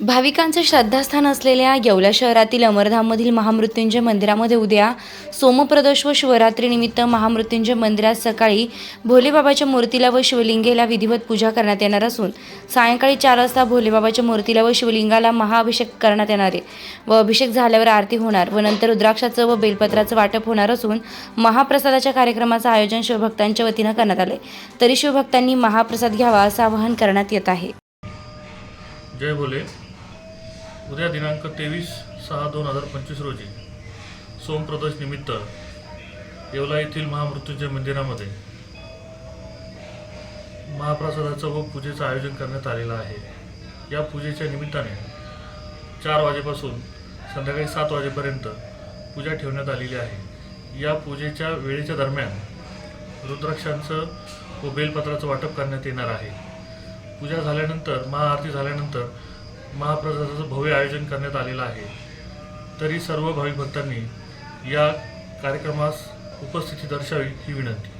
भाविकांचं श्रद्धास्थान असलेल्या येवला शहरातील अमरधाममधील महामृत्युंजय मंदिरामध्ये उद्या सोमप्रदोष व शिवरात्रीनिमित्त महामृत्युंजय मंदिरात सकाळी भोलेबाबाच्या मूर्तीला व शिवलिंगेला विधिवत पूजा करण्यात येणार असून सायंकाळी चार वाजता भोलेबाबाच्या मूर्तीला व शिवलिंगाला महाअभिषेक करण्यात येणार आहे. व अभिषेक झाल्यावर आरती होणार व नंतर रुद्राक्षाचं व बेलपत्राचं वाटप होणार असून महाप्रसादाच्या कार्यक्रमाचं आयोजन शिवभक्तांच्या वतीनं करण्यात आले तरी शिवभक्तांनी महाप्रसाद घ्यावा असं आवाहन करण्यात येत आहे. जय बोले उद्या दिनांक तेवीस सहा दोन हजार पंचवीस रोजी सोमप्रदोष निमित्त येवला येथील महामृत्युंजय मंदिरामध्ये महाप्रसादाचं व पूजेचं आयोजन करण्यात आलेलं आहे. या पूजेच्या निमित्ताने चार वाजेपासून संध्याकाळी सात वाजेपर्यंत पूजा ठेवण्यात आलेली आहे. या पूजेच्या वेळेच्या दरम्यान रुद्राक्षांचं व बेलपत्राचं वाटप करण्यात येणार आहे. पूजा झाल्यानंतर महाआरती झाल्यानंतर महाप्रसादाचं भव्य आयोजन करण्यात आलेलं आहे. तरी सर्व भाविक भक्तांनी या कार्यक्रमास उपस्थिती दर्शावी ही विनंती.